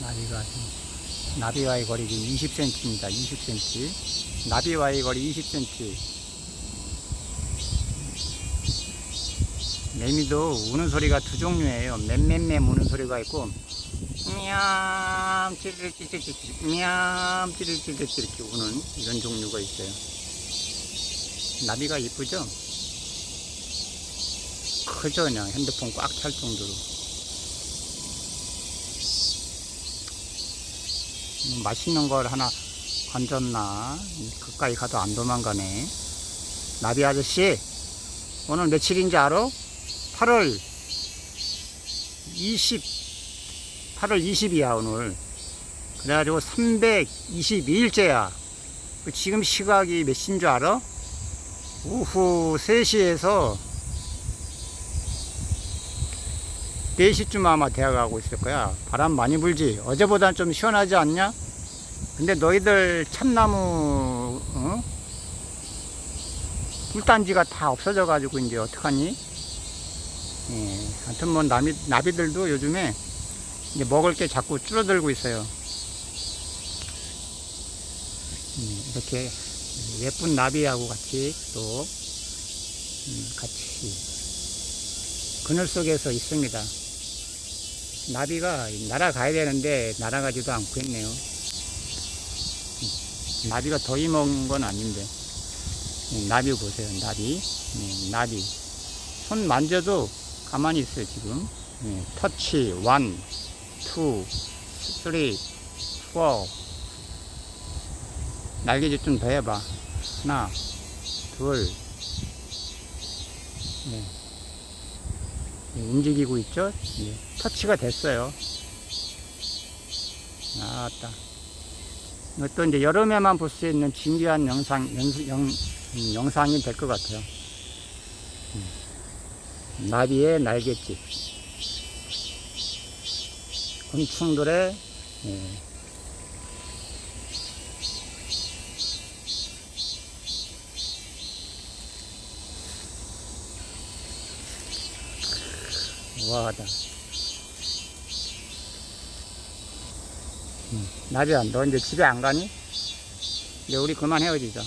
나비가 나비와의 거리 지금 20cm입니다. 20cm. 나비와의 거리 20cm. 매미도 우는 소리가 두 종류예요. 맴맴맴 우는 소리가 있고 미암 찌릿찌릿찌릿 미암 찌릿찌릿 이렇게 우는 이런 종류가 있어요. 나비가 이쁘죠? 크죠 그냥 핸드폰 꽉 찰 정도로. 맛있는 걸 하나 건졌나 가까이 가도 안 도망가네 나비 아저씨 오늘 며칠인지 알아? 8월 20 8월 20이야 오늘 그래가지고 322일째야 지금 시각이 몇 시인 줄 알아? 오후 3시에서 4시쯤 아마 대학 가고 있을 거야. 바람 많이 불지. 어제보다는 좀 시원하지 않냐? 근데 너희들 참나무, 어? 꿀단지가 다 없어져가지고 이제 어떡하니? 예, 하여튼 뭐 나비, 나비들도 요즘에 이제 먹을 게 자꾸 줄어들고 있어요. 음, 이렇게 예쁜 나비하고 같이 또, 음, 같이 그늘 속에서 있습니다. 나비가 날아가야 되는데 날아가지도 않고 있네요. 나비가 더위 먹은 건 아닌데. 네, 나비 보세요, 나비. 네, 나비. 손 만져도 가만히 있어요, 지금. 네, 터치, 원, 투, 쓰리, 포. 날개짓 좀더 해봐. 하나, 둘, 네. 예, 움직이고 있죠? 예, 터치가 됐어요. 아따. 이것도 이제 여름에만 볼 수 있는 진귀한 영상, 영, 영, 음, 영상이 될 것 같아요. 음. 나비의 날갯짓. 곤충들의, 예, 우아하다. 음, 나비야, 너 이제 집에 안 가니? 이제 우리 그만 헤어지자.